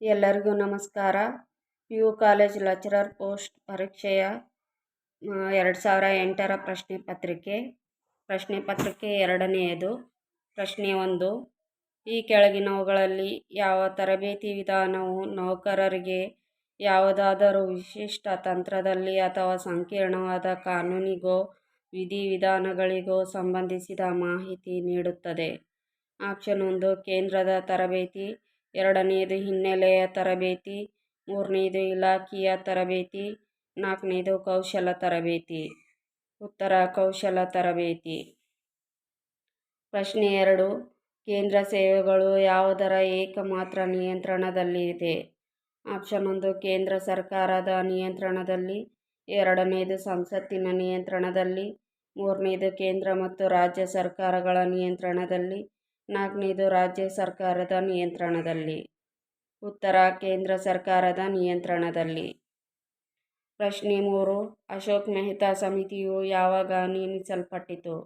ಎಲ್ಲರಿಗೂ ನಮಸ್ಕಾರ. P U college lecturer post ಪರೀಕ್ಷೆಯ ಎರಡು ಸಾವಿರ ಎಂಟರ ಪ್ರಶ್ನೆ ಪತ್ರಿಕೆ. ಪ್ರಶ್ನೆ ಪತ್ರಿಕೆ ಎರಡನೆಯದು. ಪ್ರಶ್ನೆ ಒಂದು, ಈ ಕೆಳಗಿನವುಗಳಲ್ಲಿ ಯಾವ ತರಬೇತಿ ವಿಧಾನವು ನೌಕರರಿಗೆ ಯಾವುದಾದರೂ ವಿಶಿಷ್ಟ ತಂತ್ರದಲ್ಲಿ ಅಥವಾ ಸಂಕೀರ್ಣವಾದ ಕಾನೂನಿಗೋ ವಿಧಿವಿಧಾನಗಳಿಗೋ ಸಂಬಂಧಿಸಿದ ಮಾಹಿತಿ ನೀಡುತ್ತದೆ. ಆಪ್ಷನ್ ಒಂದು, ಕೇಂದ್ರದ ತರಬೇತಿ. ಎರಡನೆಯದು ಹಿನ್ನೆಲೆಯ ತರಬೇತಿ ಮೂರನೆಯದು ಇಲಾಖೆಯ ತರಬೇತಿ, ನಾಲ್ಕನೇದು ಕೌಶಲ ತರಬೇತಿ. ಉತ್ತರ, ಕೌಶಲ ತರಬೇತಿ. ಪ್ರಶ್ನೆ ಎರಡು, ಕೇಂದ್ರ ಸೇವೆಗಳು ಯಾವುದರ ಏಕಮಾತ್ರ ನಿಯಂತ್ರಣದಲ್ಲಿದೆ? ಆಪ್ಷನ್ ಒಂದು, ಕೇಂದ್ರ ಸರ್ಕಾರದ ನಿಯಂತ್ರಣದಲ್ಲಿ, ಎರಡನೇದು ಸಂಸತ್ತಿನ ನಿಯಂತ್ರಣದಲ್ಲಿ, ಮೂರನೇದು ಕೇಂದ್ರ ಮತ್ತು ರಾಜ್ಯ ಸರ್ಕಾರಗಳ ನಿಯಂತ್ರಣದಲ್ಲಿ ನಾಲ್ಕನೇದು ರಾಜ್ಯ ಸರ್ಕಾರದ ನಿಯಂತ್ರಣದಲ್ಲಿ. ಉತ್ತರ ಕೇಂದ್ರ ಸರ್ಕಾರದ ನಿಯಂತ್ರಣದಲ್ಲಿ. ಪ್ರಶ್ನೆ ಮೂರು, ಅಶೋಕ್ ಮೆಹ್ತಾ ಸಮಿತಿಯು ಯಾವಾಗ ನೇಮಿಸಲ್ಪಟ್ಟಿತು?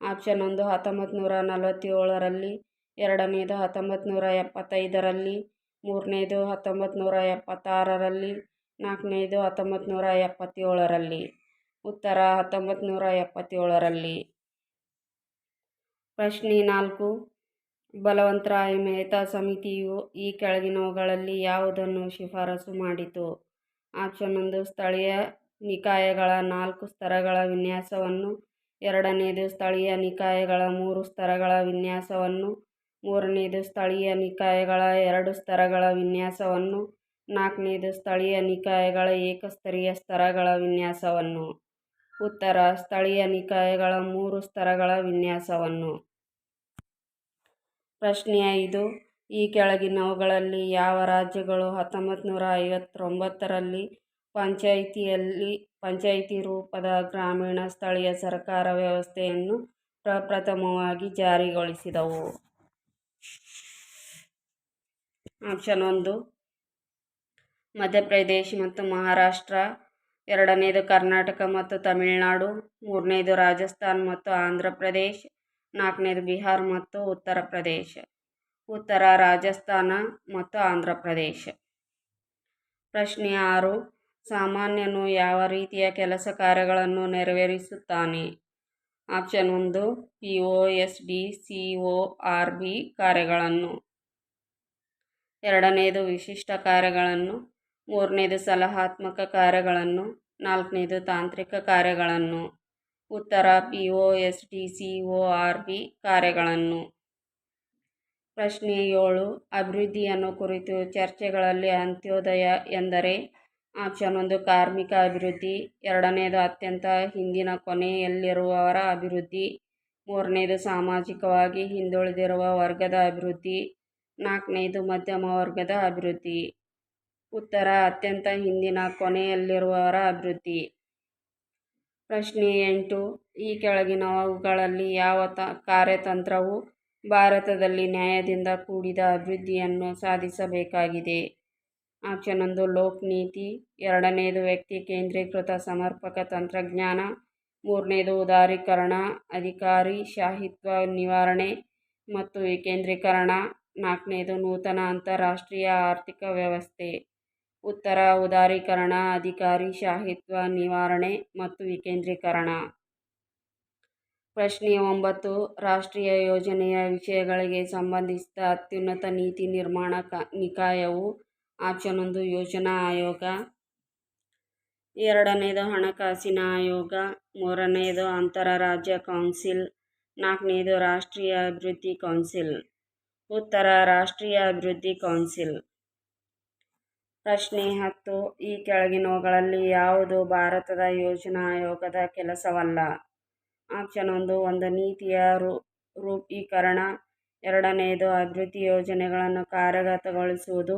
ಆಪ್ಷನ್ ಒಂದು ಹತ್ತೊಂಬತ್ತು ನೂರ ನಲವತ್ತೇಳರಲ್ಲಿ, ಎರಡನೇದು ಹತ್ತೊಂಬತ್ತು ನೂರ ಎಪ್ಪತ್ತೈದರಲ್ಲಿ, ಮೂರನೇದು ಹತ್ತೊಂಬತ್ತು ನೂರ ಎಪ್ಪತ್ತಾರರಲ್ಲಿ, ನಾಲ್ಕನೇದು ಹತ್ತೊಂಬತ್ತು ನೂರ ಎಪ್ಪತ್ತೇಳರಲ್ಲಿ. ಉತ್ತರ ಹತ್ತೊಂಬತ್ತು ನೂರ ಎಪ್ಪತ್ತೇಳರಲ್ಲಿ. ಪ್ರಶ್ನೆ ನಾಲ್ಕು ಬಲವಂತರಾಯ ಮೆಹ್ತಾ ಸಮಿತಿಯು ಈ ಕೆಳಗಿನವುಗಳಲ್ಲಿ ಯಾವುದನ್ನು ಶಿಫಾರಸು ಮಾಡಿತು? ಆಪ್ಷನ್ ಒಂದು, ಸ್ಥಳೀಯ ನಿಕಾಯಗಳ ನಾಲ್ಕು ಸ್ತರಗಳ ವಿನ್ಯಾಸವನ್ನು ಎರಡನೆಯದು ಸ್ಥಳೀಯ ನಿಕಾಯಗಳ ಮೂರು ಸ್ತರಗಳ ವಿನ್ಯಾಸವನ್ನು ಮೂರನೆಯದು ಸ್ಥಳೀಯ ನಿಕಾಯಗಳ ಎರಡು ಸ್ತರಗಳ ವಿನ್ಯಾಸವನ್ನು, ನಾಲ್ಕನೇದು, ಸ್ಥಳೀಯ ನಿಕಾಯಗಳ ಏಕಸ್ತರೀಯ ಸ್ತರಗಳ ವಿನ್ಯಾಸವನ್ನು. ಉತ್ತರ, ಸ್ಥಳೀಯ ನಿಕಾಯಗಳ ಮೂರು ಸ್ತರಗಳ ವಿನ್ಯಾಸವನ್ನು. ಪ್ರಶ್ನೆ ಐದು. ಈ ಕೆಳಗಿನವುಗಳಲ್ಲಿ ಯಾವ ರಾಜ್ಯಗಳು ಹತ್ತೊಂಬತ್ತು ನೂರ ಐವತ್ತೊಂಬತ್ತರಲ್ಲಿ ಪಂಚಾಯಿತಿಯಲ್ಲಿ ಪಂಚಾಯಿತಿ ರೂಪದ ಗ್ರಾಮೀಣ ಸ್ಥಳೀಯ ಸರ್ಕಾರ ವ್ಯವಸ್ಥೆಯನ್ನು ಪ್ರಪ್ರಥಮವಾಗಿ ಜಾರಿಗೊಳಿಸಿದವು? ಆಪ್ಷನ್ ಒಂದು, ಮಧ್ಯಪ್ರದೇಶ ಮತ್ತು ಮಹಾರಾಷ್ಟ್ರ. ಎರಡನೇದು ಕರ್ನಾಟಕ ಮತ್ತು ತಮಿಳುನಾಡು. ಮೂರನೇದು ರಾಜಸ್ಥಾನ್ ಮತ್ತು ಆಂಧ್ರ ಪ್ರದೇಶ್ ನಾಲ್ಕನೇದು ಬಿಹಾರ್ ಮತ್ತು ಉತ್ತರ ಪ್ರದೇಶ. ಉತ್ತರ ರಾಜಸ್ಥಾನ ಮತ್ತು ಆಂಧ್ರ ಪ್ರದೇಶ. ಪ್ರಶ್ನೆ ಆರು, ಸಾಮಾನ್ಯನು ಯಾವ ರೀತಿಯ ಕೆಲಸ ಕಾರ್ಯಗಳನ್ನು ನೆರವೇರಿಸುತ್ತಾನೆ? ಆಪ್ಷನ್ ಒಂದು P O S D C O R B ಕಾರ್ಯಗಳನ್ನು. ಎರಡನೇದು, ವಿಶಿಷ್ಟ ಕಾರ್ಯಗಳನ್ನು. ಮೂರನೇದು, ಸಲಹಾತ್ಮಕ ಕಾರ್ಯಗಳನ್ನು. ನಾಲ್ಕನೇದು, ತಾಂತ್ರಿಕ ಕಾರ್ಯಗಳನ್ನು. ಉತ್ತರ P O S T C O R B ಕಾರ್ಯಗಳನ್ನು. ಪ್ರಶ್ನೆ ಏಳು, ಅಭಿವೃದ್ಧಿಯನ್ನು ಕುರಿತು ಚರ್ಚೆಗಳಲ್ಲಿ ಅಂತ್ಯೋದಯ ಎಂದರೆ ಆಪ್ಷನ್ ಒಂದು, ಕಾರ್ಮಿಕ ಅಭಿವೃದ್ಧಿ, ಎರಡನೇದು ಅತ್ಯಂತ ಹಿಂದಿನ ಕೊನೆಯಲ್ಲಿರುವವರ ಅಭಿವೃದ್ಧಿ, ಮೂರನೇದು ಸಾಮಾಜಿಕವಾಗಿ ಹಿಂದುಳಿದಿರುವ ವರ್ಗದ ಅಭಿವೃದ್ಧಿ, ನಾಲ್ಕನೇದು ಮಧ್ಯಮ ವರ್ಗದ ಅಭಿವೃದ್ಧಿ. ಉತ್ತರ, ಅತ್ಯಂತ ಹಿಂದಿನ ಕೊನೆಯಲ್ಲಿರುವವರ ಅಭಿವೃದ್ಧಿ. ಪ್ರಶ್ನೆ ಎಂಟು, ಈ ಕೆಳಗಿನವುಗಳಲ್ಲಿ ಯಾವ ತ, ಕಾರ್ಯತಂತ್ರವು ಭಾರತದಲ್ಲಿ ನ್ಯಾಯದಿಂದ ಕೂಡಿದ ಅಭಿವೃದ್ಧಿಯನ್ನು ಸಾಧಿಸಬೇಕಾಗಿದೆ? ಆಪ್ಷನ್ ಒಂದು, ಲೋಕ್ ನೀತಿ. ಎರಡನೇದು, ವ್ಯಕ್ತಿ ಕೇಂದ್ರೀಕೃತ ಸಮರ್ಪಕ ತಂತ್ರಜ್ಞಾನ. ಮೂರನೇದು, ಉದಾರೀಕರಣ, ಅಧಿಕಾರಿ, ಶಾಹಿತ್ವ ನಿವಾರಣೆ ಮತ್ತು ವಿಕೇಂದ್ರೀಕರಣ. ನಾಲ್ಕನೇದು, ನೂತನ ಅಂತಾರಾಷ್ಟ್ರೀಯ ಆರ್ಥಿಕ ವ್ಯವಸ್ಥೆ. ಉತ್ತರ, ಉದಾರೀಕರಣ, ಅಧಿಕಾರಿ, ಶಾಹಿತ್ವ, ನಿವಾರಣೆ ಮತ್ತು ವಿಕೇಂದ್ರೀಕರಣ. ಪ್ರಶ್ನೆ ಒಂಬತ್ತು, ರಾಷ್ಟ್ರೀಯ ಯೋಜನೆಯ ವಿಷಯಗಳಿಗೆ ಸಂಬಂಧಿಸಿದ ಅತ್ಯುನ್ನತ ನೀತಿ ನಿರ್ಮಾಣ ನಿಕಾಯವು ಆಪ್ಷನ್ ಒಂದು, ಯೋಜನಾ ಆಯೋಗ. ಎರಡನೇದು, ಹಣಕಾಸಿನ ಆಯೋಗ. ಮೂರನೆಯದು ಅಂತರರಾಜ್ಯ ಕೌನ್ಸಿಲ್. ನಾಲ್ಕನೇದು, ರಾಷ್ಟ್ರೀಯ ಅಭಿವೃದ್ಧಿ ಕೌನ್ಸಿಲ್. ಉತ್ತರ, ರಾಷ್ಟ್ರೀಯ ಅಭಿವೃದ್ಧಿ ಕೌನ್ಸಿಲ್. ಪ್ರಶ್ನೆ ಹತ್ತು, ಈ ಕೆಳಗಿನವುಗಳಲ್ಲಿ ಯಾವುದು ಭಾರತದ ಯೋಜನಾ ಆಯೋಗದ ಕೆಲಸವಲ್ಲ? ಆಪ್ಷನ್ ಒಂದು ಒಂದು ನೀತಿಯ ರೂ, ರೂಪೀಕರಣ ಎರಡನೆಯದು ಅಭಿವೃದ್ಧಿ ಯೋಜನೆಗಳನ್ನು ಕಾರ್ಯಗತಗೊಳಿಸುವುದು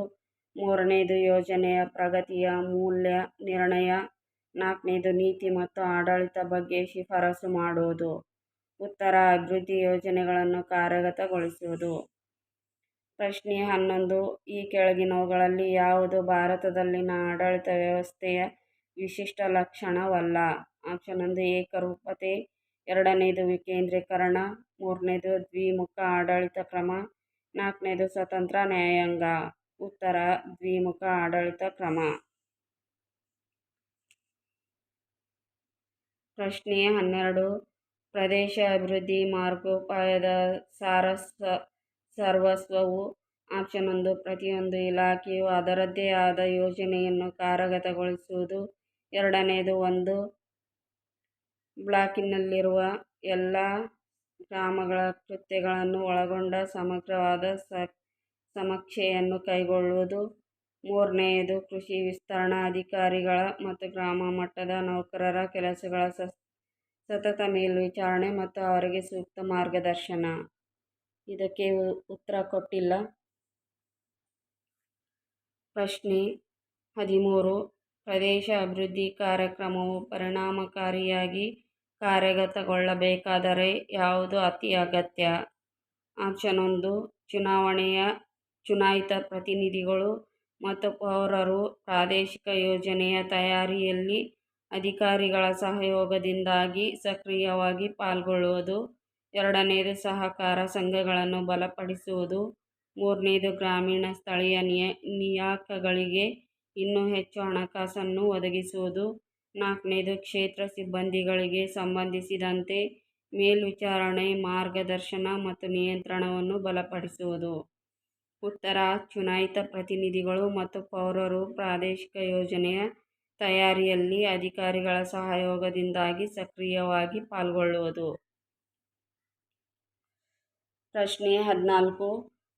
ಮೂರನೆಯದು ಯೋಜನೆಯ ಪ್ರಗತಿಯ ಮೂಲ್ಯ ನಿರ್ಣಯ, ನಾಲ್ಕನೇದು ನೀತಿ ಮತ್ತು ಆಡಳಿತ ಬಗ್ಗೆ ಶಿಫಾರಸು ಮಾಡುವುದು. ಉತ್ತರ, ಅಭಿವೃದ್ಧಿ ಯೋಜನೆಗಳನ್ನು ಕಾರ್ಯಗತಗೊಳಿಸುವುದು. ಪ್ರಶ್ನೆ ಹನ್ನೊಂದು. ಈ ಕೆಳಗಿನವುಗಳಲ್ಲಿ ಯಾವುದು ಭಾರತದಲ್ಲಿನ ಆಡಳಿತ ವ್ಯವಸ್ಥೆಯ ವಿಶಿಷ್ಟ ಲಕ್ಷಣವಲ್ಲ? ಆಪ್ಷನ್ ಒಂದು, ಏಕರೂಪತೆ. ಎರಡನೇದು, ವಿಕೇಂದ್ರೀಕರಣ. ಮೂರನೇದು, ದ್ವಿಮುಖ ಆಡಳಿತ ಕ್ರಮ. ನಾಲ್ಕನೇದು, ಸ್ವತಂತ್ರ ನ್ಯಾಯಾಂಗ. ಉತ್ತರ, ದ್ವಿಮುಖ ಆಡಳಿತ ಕ್ರಮ. ಪ್ರಶ್ನೆ ಹನ್ನೆರಡು. ಪ್ರದೇಶ ಅಭಿವೃದ್ಧಿ ಮಾರ್ಗೋಪಾಯದ ಸರ್ವಸ್ವವು ಆಪ್ಷನ್ ಒಂದು ಪ್ರತಿಯೊಂದು ಇಲಾಖೆಯು ಅದರದ್ದೇ ಆದ ಯೋಜನೆಯನ್ನು ಕಾರ್ಯಗತಗೊಳಿಸುವುದು. ಎರಡನೆಯದು ಒಂದು ಬ್ಲಾಕಿನಲ್ಲಿರುವ ಎಲ್ಲ ಗ್ರಾಮಗಳ ಕೃತ್ಯಗಳನ್ನು ಒಳಗೊಂಡ ಸಮಗ್ರವಾದ ಸಮೀಕ್ಷೆಯನ್ನು ಕೈಗೊಳ್ಳುವುದು. ಮೂರನೆಯದು ಕೃಷಿ ವಿಸ್ತರಣಾ ಅಧಿಕಾರಿಗಳ ಮತ್ತು ಗ್ರಾಮ ಮಟ್ಟದ ನೌಕರರ ಕೆಲಸಗಳ ಸತತ ಮೇಲ್ವಿಚಾರಣೆ ಮತ್ತು ಅವರಿಗೆ ಸೂಕ್ತ ಮಾರ್ಗದರ್ಶನ. ಇದಕ್ಕೆ ಉತ್ತರ ಕೊಟ್ಟಿಲ್ಲ. ಪ್ರಶ್ನೆ ಹದಿಮೂರು. ಪ್ರದೇಶ ಅಭಿವೃದ್ಧಿ ಕಾರ್ಯಕ್ರಮವು ಪರಿಣಾಮಕಾರಿಯಾಗಿ ಕಾರ್ಯಗತಗೊಳ್ಳಬೇಕಾದರೆ ಯಾವುದು ಅತಿ ಅಗತ್ಯ? ಆಪ್ಷನ್ ಒಂದು, ಚುನಾವಣೆಯ ಚುನಾಯಿತ ಪ್ರತಿನಿಧಿಗಳು ಮತ್ತು ಪೌರರು ಪ್ರಾದೇಶಿಕ ಯೋಜನೆಯ ತಯಾರಿಯಲ್ಲಿ ಅಧಿಕಾರಿಗಳ ಸಹಯೋಗದಿಂದಾಗಿ ಸಕ್ರಿಯವಾಗಿ ಪಾಲ್ಗೊಳ್ಳುವುದು. ಎರಡನೇದು ಸಹಕಾರ ಸಂಘಗಳನ್ನು ಬಲಪಡಿಸುವುದು. ಮೂರನೇದು ಗ್ರಾಮೀಣ ಸ್ಥಳೀಯ ನಿಯ, ನಿಯಾಕಗಳಿಗೆ ಇನ್ನೂ ಹೆಚ್ಚು ಹಣಕಾಸನ್ನು ಒದಗಿಸುವುದು. ನಾಲ್ಕನೇದು ಕ್ಷೇತ್ರ ಸಿಬ್ಬಂದಿಗಳಿಗೆ ಸಂಬಂಧಿಸಿದಂತೆ ಮೇಲ್ವಿಚಾರಣೆ, ಮಾರ್ಗದರ್ಶನ ಮತ್ತು ನಿಯಂತ್ರಣವನ್ನು ಬಲಪಡಿಸುವುದು. ಉತ್ತರ, ಚುನಾಯಿತ ಪ್ರತಿನಿಧಿಗಳು ಮತ್ತು ಪೌರರು ಪ್ರಾದೇಶಿಕ ಯೋಜನೆಯ ತಯಾರಿಯಲ್ಲಿ ಅಧಿಕಾರಿಗಳ ಸಹಯೋಗದಿಂದಾಗಿ ಸಕ್ರಿಯವಾಗಿ ಪಾಲ್ಗೊಳ್ಳುವುದು. ಪ್ರಶ್ನೆ ಹದಿನಾಲ್ಕು.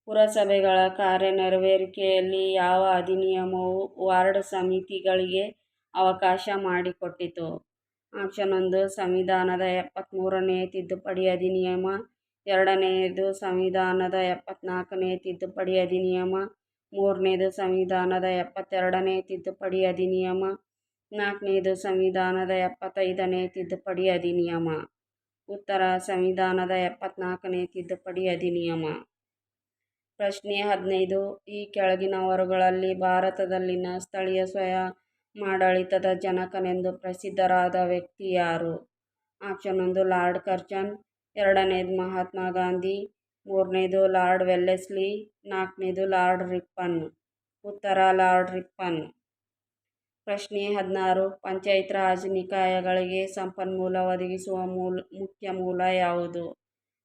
ಪುರಸಭೆಗಳ ಕಾರ್ಯನಿರ್ವಹಿಸುವಿಕೆಯಲ್ಲಿ ಯಾವ ಅಧಿನಿಯಮವು ವಾರ್ಡ್ ಸಮಿತಿಗಳಿಗೆ ಅವಕಾಶ ಮಾಡಿಕೊಟ್ಟಿತು? ಆಪ್ಷನ್ ಒಂದು, ಸಂವಿಧಾನದ ಎಪ್ಪತ್ತ್ಮೂರನೇ ತಿದ್ದುಪಡಿ ಅಧಿನಿಯಮ. ಎರಡನೆಯದು ಸಂವಿಧಾನದ ಎಪ್ಪತ್ತ್ನಾಲ್ಕನೇ ತಿದ್ದುಪಡಿ ಅಧಿನಿಯಮ. ಮೂರನೇದು, ಸಂವಿಧಾನದ ಎಪ್ಪತ್ತೆರಡನೇ ತಿದ್ದುಪಡಿ ಅಧಿನಿಯಮ. ನಾಲ್ಕನೇದು, ಸಂವಿಧಾನದ ಎಪ್ಪತ್ತೈದನೇ ತಿದ್ದುಪಡಿ ಅಧಿನಿಯಮ. ಉತ್ತರ ಸಂವಿಧಾನದ ಎಪ್ಪತ್ನಾಲ್ಕನೇ ತಿದ್ದುಪಡಿ ಅಧಿನಿಯಮ. ಪ್ರಶ್ನೆ ಹದಿನೈದು. ಈ ಕೆಳಗಿನವರುಗಳಲ್ಲಿ ಭಾರತದಲ್ಲಿನ ಸ್ಥಳೀಯ ಸ್ವಯಂ ಮಾಡಳಿತದ ಜನಕನೆಂದು ಪ್ರಸಿದ್ಧರಾದ ವ್ಯಕ್ತಿ ಯಾರು? ಆಪ್ಷನ್ ಒಂದು, ಲಾರ್ಡ್ ಕರ್ಜನ್ ಎರಡನೇದು, ಮಹಾತ್ಮ ಗಾಂಧಿ. ಮೂರನೇದು, ಲಾರ್ಡ್ ವೆಲ್ಲೆಸ್ಲಿ. ನಾಲ್ಕನೇದು, ಲಾರ್ಡ್ ರಿಪ್ಪನ್. ಉತ್ತರ, ಲಾರ್ಡ್ ರಿಪ್ಪನ್. ಪ್ರಶ್ನೆ ಹದಿನಾರು. ಪಂಚಾಯತ್ ರಾಜ್ ನಿಕಾಯಗಳಿಗೆ ಸಂಪನ್ಮೂಲ ಒದಗಿಸುವ ಮೂಲ, ಮುಖ್ಯ ಮೂಲ ಯಾವುದು?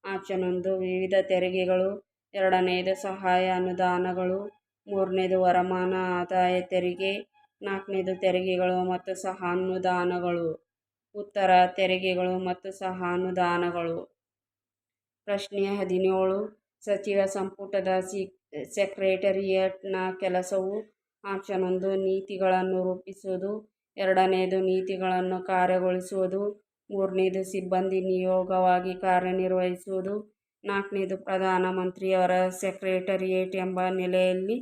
ಆಪ್ಷನ್ ಒಂದು, ವಿವಿಧ ತೆರಿಗೆಗಳು. ಎರಡನೆಯದು ಸಹಾಯ ಅನುದಾನಗಳು. ಮೂರನೇದು, ವರಮಾನ ಆದಾಯ ತೆರಿಗೆ. ನಾಲ್ಕನೇದು, ತೆರಿಗೆಗಳು ಮತ್ತು ಸಹಾನುದಾನಗಳು. ಉತ್ತರ, ತೆರಿಗೆಗಳು ಮತ್ತು ಸಹ ಅನುದಾನಗಳು ಪ್ರಶ್ನೆ ಹದಿನೇಳು, ಸಚಿವ ಸಂಪುಟದ ಸಿ ಸೆಕ್ರೆಟರಿಯೇಟ್ನ ಕೆಲಸವು ಆಪ್ಷನ್ ಒಂದು, ನೀತಿಗಳನ್ನು ರೂಪಿಸುವುದು. ಎರಡನೆಯದು ನೀತಿಗಳನ್ನು ಕಾರ್ಯಗೊಳಿಸುವುದು ಮೂರನೇದು, ಸಿಬ್ಬಂದಿ ನಿಯೋಗವಾಗಿ ಕಾರ್ಯನಿರ್ವಹಿಸುವುದು. ನಾಲ್ಕನೇದು ಪ್ರಧಾನಮಂತ್ರಿಯವರ ಸೆಕ್ರೆಟರಿಯೇಟ್ ಎಂಬ ನೆಲೆಯಲ್ಲಿ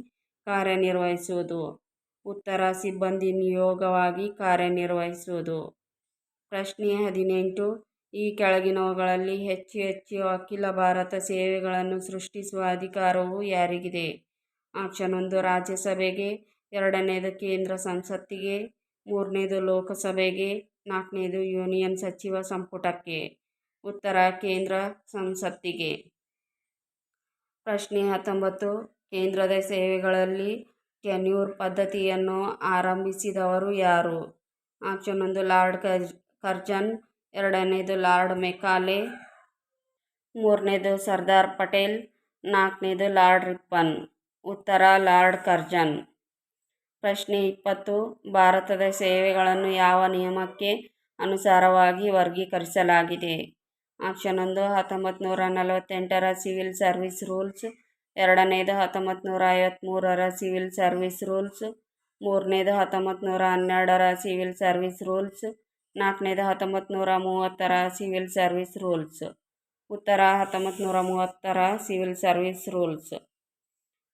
ಕಾರ್ಯನಿರ್ವಹಿಸುವುದು. ಉತ್ತರ, ಸಿಬ್ಬಂದಿ ನಿಯೋಗವಾಗಿ ಕಾರ್ಯನಿರ್ವಹಿಸುವುದು. ಪ್ರಶ್ನೆ ಹದಿನೆಂಟು, ಈ ಕೆಳಗಿನವುಗಳಲ್ಲಿ ಹೆಚ್ಚು ಹೆಚ್ಚು ಅಖಿಲ ಭಾರತ ಸೇವೆಗಳನ್ನು ಸೃಷ್ಟಿಸುವ ಅಧಿಕಾರವು ಯಾರಿಗಿದೆ? ಆಪ್ಷನ್ ಒಂದು, ರಾಜ್ಯಸಭೆಗೆ ಎರಡನೇದು ಕೇಂದ್ರ ಸಂಸತ್ತಿಗೆ, ಮೂರನೇದು ಲೋಕಸಭೆಗೆ, ನಾಲ್ಕನೇದು ಯೂನಿಯನ್ ಸಚಿವ ಸಂಪುಟಕ್ಕೆ. ಉತ್ತರ ಕೇಂದ್ರ ಸಂಸತ್ತಿಗೆ. ಪ್ರಶ್ನೆ ಹತ್ತೊಂಬತ್ತು, ಕೇಂದ್ರದ ಸೇವೆಗಳಲ್ಲಿ ಕೆನ್ಯೂರ್ ಪದ್ಧತಿಯನ್ನು ಆರಂಭಿಸಿದವರು ಯಾರು? ಆಪ್ಷನ್ ಒಂದು, ಲಾರ್ಡ್ ಕರ್ಜನ್. ಎರಡನೇದು, ಲಾರ್ಡ್ ಮೆಕಾಲೆ. ಮೂರನೇದು, ಸರ್ದಾರ್ ಪಟೇಲ್. ನಾಲ್ಕನೇದು, ಲಾರ್ಡ್ ರಿಪ್ಪನ್. ಉತ್ತರ, ಲಾರ್ಡ್ ಕರ್ಜನ್. ಪ್ರಶ್ನೆ ಇಪ್ಪತ್ತು. ಭಾರತದ ಸೇವೆಗಳನ್ನು ಯಾವ ನಿಯಮಕ್ಕೆ ಅನುಸಾರವಾಗಿ ವರ್ಗೀಕರಿಸಲಾಗಿದೆ? ಆಪ್ಷನ್ ಒಂದು ಹತ್ತೊಂಬತ್ತು ನೂರ ನಲವತ್ತೆಂಟರ ಸಿವಿಲ್ ಸರ್ವಿಸ್ ರೂಲ್ಸ್. ಎರಡನೇದು ಹತ್ತೊಂಬತ್ತು ನೂರ ಐವತ್ತ್ಮೂರರ ಸಿವಿಲ್ ಸರ್ವಿಸ್ ರೂಲ್ಸ್. ಮೂರನೇದು ಹತ್ತೊಂಬತ್ತು ನೂರ ಹನ್ನೆರಡರ ಸಿವಿಲ್ ಸರ್ವಿಸ್ ರೂಲ್ಸ್. ನಾಲ್ಕನೇದು ಹತ್ತೊಂಬತ್ತು ನೂರ ಮೂವತ್ತರ ಸಿವಿಲ್ ಸರ್ವಿಸ್ ರೂಲ್ಸ್. ಉತ್ತರ ಹತ್ತೊಂಬತ್ತು ನೂರ ಮೂವತ್ತರ ಸಿವಿಲ್ ಸರ್ವಿಸ್ ರೂಲ್ಸ್.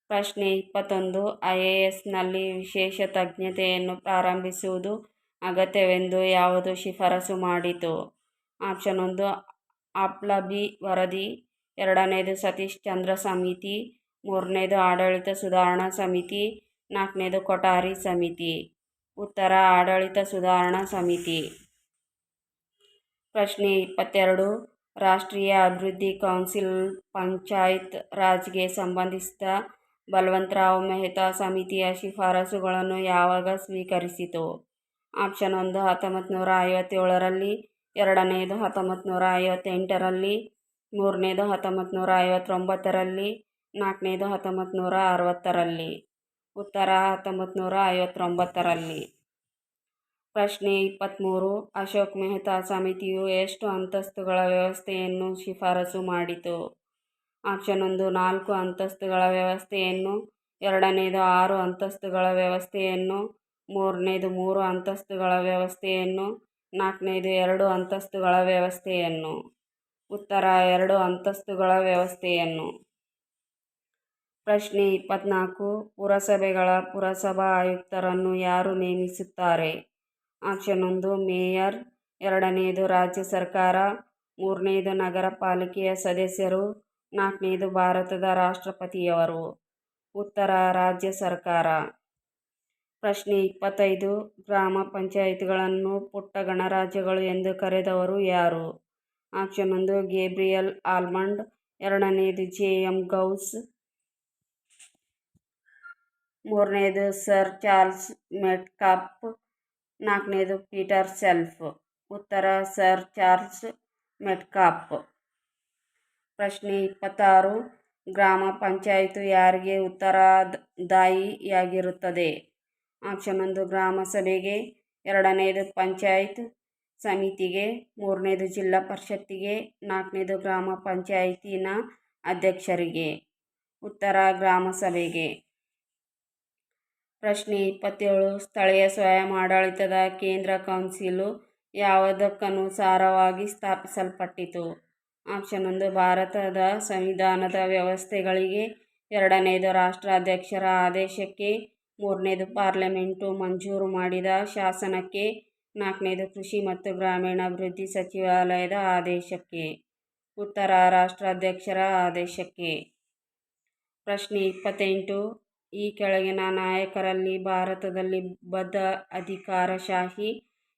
ಪ್ರಶ್ನೆ ಇಪ್ಪತ್ತೊಂದು, ಐ ಎ ಎಸ್ನಲ್ಲಿ ವಿಶೇಷ ತಜ್ಞತೆಯನ್ನು ಪ್ರಾರಂಭಿಸುವುದು ಅಗತ್ಯವೆಂದು ಯಾವುದು ಶಿಫಾರಸು ಮಾಡಿತು? ಆಪ್ಷನ್ ಒಂದು, ಅಪ್ಲಬಿ ವರದಿ, ಎರಡನೇದು, ಸತೀಶ್ ಚಂದ್ರ ಸಮಿತಿ, ಮೂರನೇದು, ಆಡಳಿತ ಸುಧಾರಣಾ ಸಮಿತಿ, ನಾಲ್ಕನೇದು, ಕೊಠಾರಿ ಸಮಿತಿ. ಉತ್ತರ, ಆಡಳಿತ ಸುಧಾರಣಾ ಸಮಿತಿ. ಪ್ರಶ್ನೆ ಇಪ್ಪತ್ತೆರಡು, ರಾಷ್ಟ್ರೀಯ ಅಭಿವೃದ್ಧಿ ಕೌನ್ಸಿಲ್ ಪಂಚಾಯತ್ ರಾಜ್ಗೆ ಸಂಬಂಧಿಸಿದ ಬಲವಂತರಾವ್ ಮೆಹ್ತಾ ಸಮಿತಿಯ ಶಿಫಾರಸುಗಳನ್ನು ಯಾವಾಗ ಸ್ವೀಕರಿಸಿತು? ಆಪ್ಷನ್ ಒಂದು ಹತ್ತೊಂಬತ್ತು ನೂರ ಐವತ್ತೇಳರಲ್ಲಿ ಎರಡನೆಯದು ಹತ್ತೊಂಬತ್ತು ನೂರ ಐವತ್ತೆಂಟರಲ್ಲಿ, ಮೂರನೇದು ಹತ್ತೊಂಬತ್ತು ನೂರ ಐವತ್ತೊಂಬತ್ತರಲ್ಲಿ, ನಾಲ್ಕನೇದು ಹತ್ತೊಂಬತ್ತು ನೂರ ಅರವತ್ತರಲ್ಲಿ. ಉತ್ತರ ಹತ್ತೊಂಬತ್ತು ನೂರ ಐವತ್ತೊಂಬತ್ತರಲ್ಲಿ. ಪ್ರಶ್ನೆ ಇಪ್ಪತ್ತ್ಮೂರು ಅಶೋಕ್ ಮೆಹ್ತಾ ಸಮಿತಿಯು ಎಷ್ಟು ಅಂತಸ್ತುಗಳ ವ್ಯವಸ್ಥೆಯನ್ನು ಶಿಫಾರಸು ಮಾಡಿತು? ಆಪ್ಷನ್ ಒಂದು, ನಾಲ್ಕು ಅಂತಸ್ತುಗಳ ವ್ಯವಸ್ಥೆಯನ್ನು, ಎರಡನೇದು ಆರು ಅಂತಸ್ತುಗಳ ವ್ಯವಸ್ಥೆಯನ್ನು, ಮೂರನೇದು ಮೂರು ಅಂತಸ್ತುಗಳ ವ್ಯವಸ್ಥೆಯನ್ನು, ನಾಲ್ಕನೇದು ಎರಡು ಅಂತಸ್ತುಗಳ ವ್ಯವಸ್ಥೆಯನ್ನು. ಉತ್ತರ ಎರಡು ಅಂತಸ್ತುಗಳ ವ್ಯವಸ್ಥೆಯನ್ನು. ಪ್ರಶ್ನೆ ಇಪ್ಪತ್ನಾಲ್ಕು, ಪುರಸಭೆಗಳ ಪುರಸಭಾ ಆಯುಕ್ತರನ್ನು ಯಾರು ನೇಮಿಸುತ್ತಾರೆ? ಆಪ್ಷನ್ ಒಂದು, ಮೇಯರ್. ಎರಡನೆಯದು ರಾಜ್ಯ ಸರ್ಕಾರ. ಮೂರನೆಯದು ನಗರ ಪಾಲಿಕೆಯ ಸದಸ್ಯರು. ನಾಲ್ಕನೆಯದು ಭಾರತದ ರಾಷ್ಟ್ರಪತಿಯವರು. ಉತ್ತರ ರಾಜ್ಯ ಸರ್ಕಾರ. ಪ್ರಶ್ನೆ ಇಪ್ಪತ್ತೈದು, ಗ್ರಾಮ ಪಂಚಾಯತ್ಗಳನ್ನು ಪುಟ್ಟ ಗಣರಾಜ್ಯಗಳು ಎಂದು ಕರೆದವರು ಯಾರು? ಆಪ್ಷನ್ ಒಂದು, ಗೇಬ್ರಿಯಲ್ ಆಲ್ಮಂಡ್. ಎರಡನೆಯದು ಜೆ. ಎಂ. ಗೌಸ್. ಮೂರನೇದು, ಸರ್ ಚಾರ್ಲ್ಸ್ ಮೆಟ್ಕಾಪ್. ನಾಲ್ಕನೇದು, ಪೀಟರ್ ಸೆಲ್ಫ್. ಉತ್ತರ, ಸರ್ ಚಾರ್ಲ್ಸ್ ಮೆಟ್ಕಾಪ್. ಪ್ರಶ್ನೆ ಇಪ್ಪತ್ತಾರು. ಗ್ರಾಮ ಪಂಚಾಯಿತಿ ಯಾರಿಗೆ ಉತ್ತರದಾಯಿಯಾಗಿರುತ್ತದೆ? ಆಪ್ಷನ್ ಒಂದು, ಗ್ರಾಮ ಸಭೆಗೆ. ಎರಡನೇದು, ಪಂಚಾಯತ್ ಸಮಿತಿಗೆ. ಮೂರನೇದು, ಜಿಲ್ಲಾ ಪರಿಷತ್ತಿಗೆ. ನಾಲ್ಕನೇದು, ಗ್ರಾಮ ಪಂಚಾಯಿತಿನ ಅಧ್ಯಕ್ಷರಿಗೆ. ಉತ್ತರ, ಗ್ರಾಮ ಸಭೆಗೆ. ಪ್ರಶ್ನೆ ಇಪ್ಪತ್ತೇಳು, ಸ್ಥಳೀಯ ಸ್ವಯಂ ಆಡಳಿತದ ಕೇಂದ್ರ ಕೌನ್ಸಿಲು ಯಾವುದಕ್ಕನುಸಾರವಾಗಿ ಸ್ಥಾಪಿಸಲ್ಪಟ್ಟಿತು? ಆಪ್ಷನ್ ಒಂದು, ಭಾರತದ ಸಂವಿಧಾನದ ವ್ಯವಸ್ಥೆಗಳಿಗೆ ಎರಡನೆಯದು ರಾಷ್ಟ್ರಾಧ್ಯಕ್ಷರ ಆದೇಶಕ್ಕೆ, ಮೂರನೇದು ಪಾರ್ಲಿಮೆಂಟು ಮಂಜೂರು ಮಾಡಿದ ಶಾಸನಕ್ಕೆ, ನಾಲ್ಕನೇದು ಕೃಷಿ ಮತ್ತು ಗ್ರಾಮೀಣಾಭಿವೃದ್ಧಿ ಸಚಿವಾಲಯದ ಆದೇಶಕ್ಕೆ. ಉತ್ತರ ರಾಷ್ಟ್ರಾಧ್ಯಕ್ಷರ ಆದೇಶಕ್ಕೆ. ಪ್ರಶ್ನೆ ಇಪ್ಪತ್ತೆಂಟು, ಈ ಕೆಳಗಿನ ನಾಯಕರಲ್ಲಿ ಭಾರತದಲ್ಲಿ ಬದ್ಧ ಅಧಿಕಾರಶಾಹಿ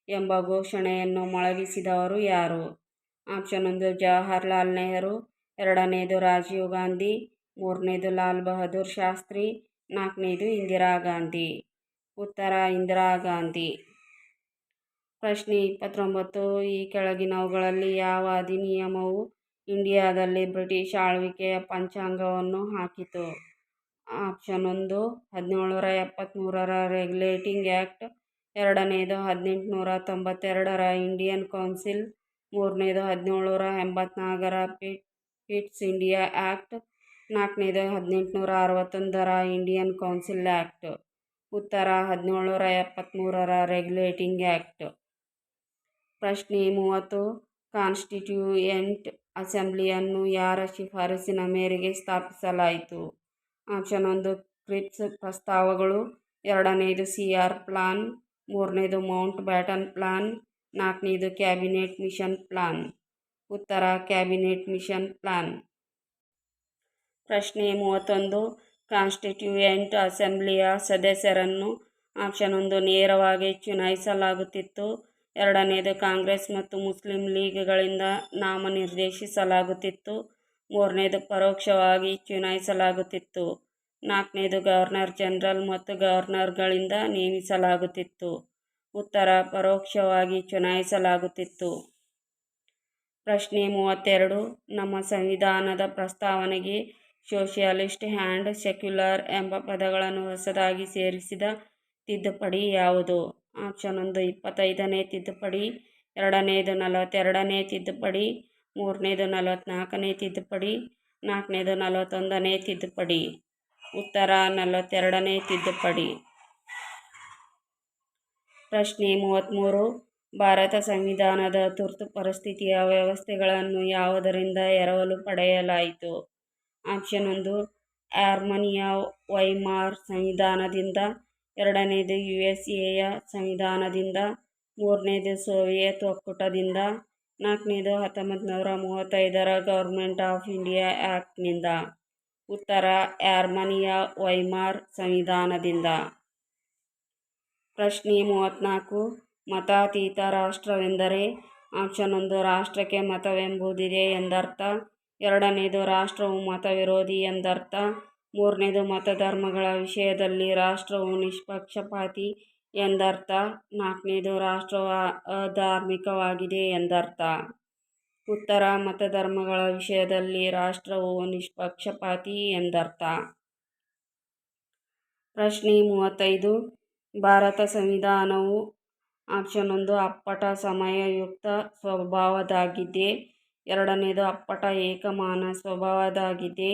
ಎಂಬ ಘೋಷಣೆಯನ್ನು ಮೊಳಗಿಸಿದವರು ಯಾರು? ಆಪ್ಷನ್ ಒಂದು, ಜವಾಹರ್ಲಾಲ್ ನೆಹರು. ಎರಡನೇದು, ರಾಜೀವ್ ಗಾಂಧಿ. ಮೂರನೇದು, ಲಾಲ್ ಬಹದ್ದೂರ್ ಶಾಸ್ತ್ರಿ. ನಾಲ್ಕನೇದು, ಇಂದಿರಾ ಗಾಂಧಿ. ಉತ್ತರ, ಇಂದಿರಾ ಗಾಂಧಿ. ಪ್ರಶ್ನೆ ಇಪ್ಪತ್ತೊಂಬತ್ತು, ಈ ಕೆಳಗಿನವುಗಳಲ್ಲಿ ಯಾವ ಅಧಿನಿಯಮವು ಇಂಡಿಯಾದಲ್ಲಿ ಬ್ರಿಟಿಷ್ ಆಳ್ವಿಕೆಯ ಪಂಚಾಂಗವನ್ನು ಹಾಕಿತು? ಆಪ್ಷನ್ ಒಂದು, ಹದಿನೇಳುನೂರ ಎಪ್ಪತ್ತ್ಮೂರರ ರೆಗ್ಯುಲೇಟಿಂಗ್ ಆ್ಯಕ್ಟ್ ಎರಡನೇದು, ಹದಿನೆಂಟುನೂರ ತೊಂಬತ್ತೆರಡರ ಇಂಡಿಯನ್ ಕೌನ್ಸಿಲ್. ಮೂರನೇದು ಹದಿನೇಳುನೂರ ಎಂಬತ್ನಾಲ್ಕರ ಪಿಟ್ಸ್ ಇಂಡಿಯಾ ಆ್ಯಕ್ಟ್ ನಾಲ್ಕನೇದು ಹದಿನೆಂಟುನೂರ ಅರವತ್ತೊಂದರ ಇಂಡಿಯನ್ ಕೌನ್ಸಿಲ್ ಆ್ಯಕ್ಟ್ ಉತ್ತರ ಹದಿನೇಳುನೂರ ಎಪ್ಪತ್ತ್ಮೂರರ ರೆಗ್ಯುಲೇಟಿಂಗ್ ಆ್ಯಕ್ಟ್ ಪ್ರಶ್ನೆ ಮೂವತ್ತು, ಕಾನ್ಸ್ಟಿಟ್ಯೂಯೆಂಟ್ ಅಸೆಂಬ್ಲಿಯನ್ನು ಯಾರ ಶಿಫಾರಸಿನ ಮೇರೆಗೆ ಸ್ಥಾಪಿಸಲಾಯಿತು? ಆಪ್ಷನ್ ಒಂದು, ಕ್ರಿಪ್ಸ್ ಪ್ರಸ್ತಾವಗಳು. ಎರಡನೇದು, ಸಿ ಆರ್ ಪ್ಲಾನ್. ಮೂರನೇದು, ಮೌಂಟ್ ಬ್ಯಾಟನ್ ಪ್ಲಾನ್. ನಾಲ್ಕನೇದು ಕ್ಯಾಬಿನೆಟ್ ಮಿಷನ್ ಪ್ಲಾನ್. ಉತ್ತರ, ಕ್ಯಾಬಿನೆಟ್ ಮಿಷನ್ ಪ್ಲಾನ್. ಪ್ರಶ್ನೆ ಮೂವತ್ತೊಂದು, ಕಾನ್ಸ್ಟಿಟ್ಯೂಯೆಂಟ್ ಅಸೆಂಬ್ಲಿಯ ಸದಸ್ಯರನ್ನು ಆಪ್ಷನ್ ಒಂದು ನೇರವಾಗಿ ಚುನಾಯಿಸಲಾಗುತ್ತಿತ್ತು. ಎರಡನೇದು ಕಾಂಗ್ರೆಸ್ ಮತ್ತು ಮುಸ್ಲಿಂ ಲೀಗ್ಗಳಿಂದ ನಾಮನಿರ್ದೇಶಿಸಲಾಗುತ್ತಿತ್ತು. ಮೂರನೇದು ಪರೋಕ್ಷವಾಗಿ ಚುನಾಯಿಸಲಾಗುತ್ತಿತ್ತು. ನಾಲ್ಕನೇದು ಗವರ್ನರ್ ಜನರಲ್ ಮತ್ತು ಗವರ್ನರ್ಗಳಿಂದ ನೇಮಿಸಲಾಗುತ್ತಿತ್ತು. ಉತ್ತರ ಪರೋಕ್ಷವಾಗಿ ಚುನಾಯಿಸಲಾಗುತ್ತಿತ್ತು. ಪ್ರಶ್ನೆ ಮೂವತ್ತೆರಡು, ನಮ್ಮ ಸಂವಿಧಾನದ ಪ್ರಸ್ತಾವನೆಗೆ ಸೋಷಿಯಲಿಸ್ಟ್ ಹ್ಯಾಂಡ್ ಸೆಕ್ಯುಲರ್ ಎಂಬ ಪದಗಳನ್ನು ಹೊಸದಾಗಿ ಸೇರಿಸಿದ ತಿದ್ದುಪಡಿ ಯಾವುದು? ಆಪ್ಷನ್ ಒಂದು, ಇಪ್ಪತ್ತೈದನೇ ತಿದ್ದುಪಡಿ ಎರಡನೆಯದು ನಲವತ್ತೆರಡನೇ ತಿದ್ದುಪಡಿ, ಮೂರನೇದು ನಲವತ್ತ್ನಾಲ್ಕನೇ ತಿದ್ದುಪಡಿ, ನಾಲ್ಕನೇದು ನಲವತ್ತೊಂದನೇ ತಿದ್ದುಪಡಿ. ಉತ್ತರ ನಲವತ್ತೆರಡನೇ ತಿದ್ದುಪಡಿ. ಪ್ರಶ್ನೆ ಮೂವತ್ತ್ಮೂರು ಭಾರತ ಸಂವಿಧಾನದ ತುರ್ತು ಪರಿಸ್ಥಿತಿಯ ವ್ಯವಸ್ಥೆಗಳನ್ನು ಯಾವುದರಿಂದ ಎರವಲು ಪಡೆಯಲಾಯಿತು? ಆಪ್ಷನ್ ಒಂದು, ಆರ್ಮನಿಯ ವೈಮಾರ್ ಸಂವಿಧಾನದಿಂದ, ಎರಡನೇದು ಯು ಎಸ್ ಎಯ ಸಂವಿಧಾನದಿಂದ, ಮೂರನೇದು ಸೋವಿಯತ್ ಒಕ್ಕೂಟದಿಂದ, ನಾಲ್ಕನೇದು ಹತ್ತೊಂಬತ್ತು ನೂರ ಮೂವತ್ತೈದರ ಗೌರ್ಮೆಂಟ್ ಆಫ್ ಇಂಡಿಯಾ ಆ್ಯಕ್ಟ್ನಿಂದ ಉತ್ತರ, ಆರ್ಮನಿಯಾ ವೈಮಾರ್ ಸಂವಿಧಾನದಿಂದ. ಪ್ರಶ್ನೆ ಮೂವತ್ತ್ನಾಲ್ಕು, ಮತಾತೀತ ರಾಷ್ಟ್ರವೆಂದರೆ ಆಪ್ಷನ್ ಒಂದು ರಾಷ್ಟ್ರಕ್ಕೆ ಮತವೆಂಬುದಿದೆ ಎಂದರ್ಥ. ಎರಡನೇದು ರಾಷ್ಟ್ರವು ಮತ ವಿರೋಧಿ ಎಂದರ್ಥ. ಮೂರನೇದು ಮತಧರ್ಮಗಳ ವಿಷಯದಲ್ಲಿ ರಾಷ್ಟ್ರವು ನಿಷ್ಪಕ್ಷಪಾತಿ ಎಂದರ್ಥ. ನಾಲ್ಕನೇದು ರಾಷ್ಟ್ರವು ಅಧಾರ್ಮಿಕವಾಗಿದೆ ಎಂದರ್ಥ. ಉತ್ತರ, ಮತಧರ್ಮಗಳ ವಿಷಯದಲ್ಲಿ ರಾಷ್ಟ್ರವು ನಿಷ್ಪಕ್ಷಪಾತಿ ಎಂದರ್ಥ. ಪ್ರಶ್ನೆ ಮೂವತ್ತೈದು ಭಾರತ ಸಂವಿಧಾನವು ಆಪ್ಷನ್ ಒಂದು ಅಪ್ಪಟ ಸಮಯಯುಕ್ತ ಸ್ವಭಾವದಾಗಿದೆ. ಎರಡನೇದು ಅಪ್ಪಟ ಏಕಮಾನ ಸ್ವಭಾವದಾಗಿದೆ.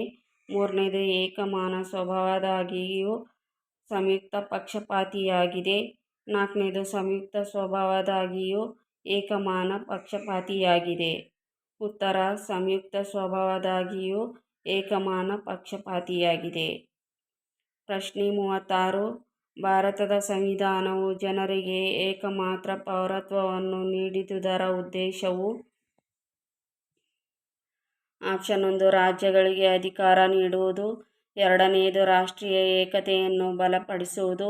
ಮೂರನೇದು ಏಕಮಾನ ಸ್ವಭಾವದಾಗಿಯೂ ಸಂಯುಕ್ತ ಪಕ್ಷಪಾತಿಯಾಗಿದೆ. ನಾಲ್ಕನೇದು ಸಂಯುಕ್ತ ಸ್ವಭಾವದಾಗಿಯೂ ಏಕಮಾನ ಪಕ್ಷಪಾತಿಯಾಗಿದೆ. ಉತ್ತರ, ಸಂಯುಕ್ತ ಸ್ವಭಾವದಾಗಿಯೂ ಏಕಮಾನ ಪಕ್ಷಪಾತಿಯಾಗಿದೆ. ಪ್ರಶ್ನೆ ಮೂವತ್ತಾರು. ಭಾರತದ ಸಂವಿಧಾನವು ಜನರಿಗೆ ಏಕಮಾತ್ರ ಪೌರತ್ವವನ್ನು ನೀಡಿದುದರ ಉದ್ದೇಶವು ಆಪ್ಷನ್ ಒಂದು, ರಾಜ್ಯಗಳಿಗೆ ಅಧಿಕಾರ ನೀಡುವುದು. ಎರಡನೆಯದು ರಾಷ್ಟ್ರೀಯ ಏಕತೆಯನ್ನು ಬಲಪಡಿಸುವುದು.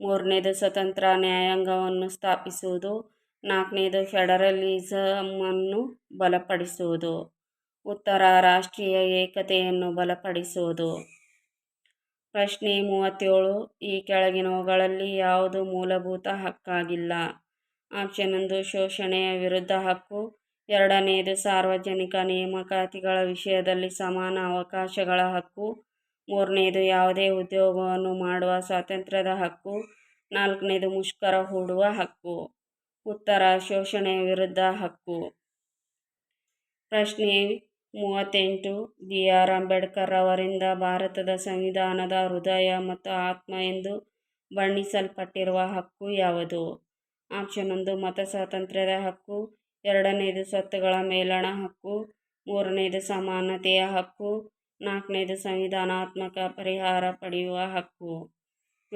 ಮೂರನೇದು, ಸ್ವತಂತ್ರ ನ್ಯಾಯಾಂಗವನ್ನು ಸ್ಥಾಪಿಸುವುದು. ನಾಲ್ಕನೇದು ಫೆಡರಲಿಸಮನ್ನು ಬಲಪಡಿಸುವುದು. ಉತ್ತರ, ರಾಷ್ಟ್ರೀಯ ಏಕತೆಯನ್ನು ಬಲಪಡಿಸುವುದು. ಪ್ರಶ್ನೆ ಮೂವತ್ತೇಳು, ಈ ಕೆಳಗಿನವುಗಳಲ್ಲಿ ಯಾವುದು ಮೂಲಭೂತ ಹಕ್ಕಾಗಿಲ್ಲ? ಆಪ್ಷನ್ ಒಂದು, ಶೋಷಣೆಯ ವಿರುದ್ಧ ಹಕ್ಕು. ಎರಡನೆಯದು ಸಾರ್ವಜನಿಕ ನೇಮಕಾತಿಗಳ ವಿಷಯದಲ್ಲಿ ಸಮಾನ ಅವಕಾಶಗಳ ಹಕ್ಕು. ಮೂರನೆಯದು ಯಾವುದೇ ಉದ್ಯೋಗವನ್ನು ಮಾಡುವ ಸ್ವಾತಂತ್ರ್ಯದ ಹಕ್ಕು. ನಾಲ್ಕನೇದು, ಮುಷ್ಕರ ಹೂಡುವ ಹಕ್ಕು. ಉತ್ತರ, ಶೋಷಣೆಯ ವಿರುದ್ಧ ಹಕ್ಕು. ಪ್ರಶ್ನೆ ಮೂವತ್ತೆಂಟು ಬಿ ಆರ್ ಅಂಬೇಡ್ಕರ್ ಅವರಿಂದ ಭಾರತದ ಸಂವಿಧಾನದ ಹೃದಯ ಮತ್ತು ಆತ್ಮ ಎಂದು ಬಣ್ಣಿಸಲ್ಪಟ್ಟಿರುವ ಹಕ್ಕು ಯಾವುದು? ಆಪ್ಷನ್ ಒಂದು, ಮತ ಸ್ವಾತಂತ್ರ್ಯದ ಹಕ್ಕು. ಎರಡನೇದು, ಸ್ವತ್ತುಗಳ ಮೇಲಣ ಹಕ್ಕು. ಮೂರನೇದು, ಸಮಾನತೆಯ ಹಕ್ಕು. ನಾಲ್ಕನೇದು, ಸಂವಿಧಾನಾತ್ಮಕ ಪರಿಹಾರ ಪಡೆಯುವ ಹಕ್ಕು.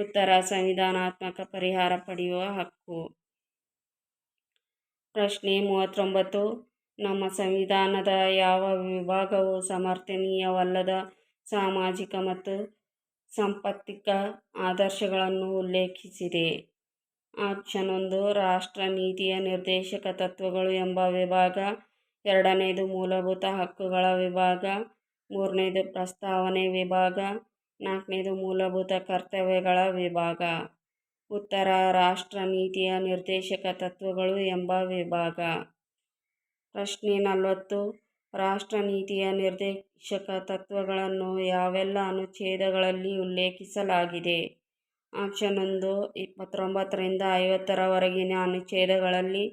ಉತ್ತರ, ಸಂವಿಧಾನಾತ್ಮಕ ಪರಿಹಾರ ಪಡೆಯುವ ಹಕ್ಕು. ಪ್ರಶ್ನೆ ಮೂವತ್ತೊಂಬತ್ತು ನಮ್ಮ ಸಂವಿಧಾನದ ಯಾವ ವಿಭಾಗವು ಸಮರ್ಥನೀಯವಲ್ಲದ ಸಾಮಾಜಿಕ ಮತ್ತು ಸಾಂಪತ್ತಿಕ ಆದರ್ಶಗಳನ್ನು ಉಲ್ಲೇಖಿಸಿದೆ? ಆಪ್ಷನ್ ಒಂದು ರಾಷ್ಟ್ರ ನೀತಿಯ ನಿರ್ದೇಶಕ ತತ್ವಗಳು ಎಂಬ ವಿಭಾಗ. ಎರಡನೇದು, ಮೂಲಭೂತ ಹಕ್ಕುಗಳ ವಿಭಾಗ. ಮೂರನೇದು, ಪ್ರಸ್ತಾವನೆ ವಿಭಾಗ. ನಾಲ್ಕನೇದು, ಮೂಲಭೂತ ಕರ್ತವ್ಯಗಳ ವಿಭಾಗ. ಉತ್ತರ ರಾಷ್ಟ್ರ ನೀತಿಯ ನಿರ್ದೇಶಕ ತತ್ವಗಳು ಎಂಬ ವಿಭಾಗ. ಪ್ರಶ್ನೆ ನಲವತ್ತು. ರಾಷ್ಟ್ರ ನೀತಿಯ ನಿರ್ದೇಶಕ ತತ್ವಗಳನ್ನು ಯಾವೆಲ್ಲ ಅನುಚ್ಛೇದಗಳಲ್ಲಿ ಉಲ್ಲೇಖಿಸಲಾಗಿದೆ? ಆಪ್ಷನ್ ಒಂದು, ಇಪ್ಪತ್ತೊಂಬತ್ತರಿಂದ ಐವತ್ತರವರೆಗಿನ ಅನುಚ್ಛೇದಗಳಲ್ಲಿ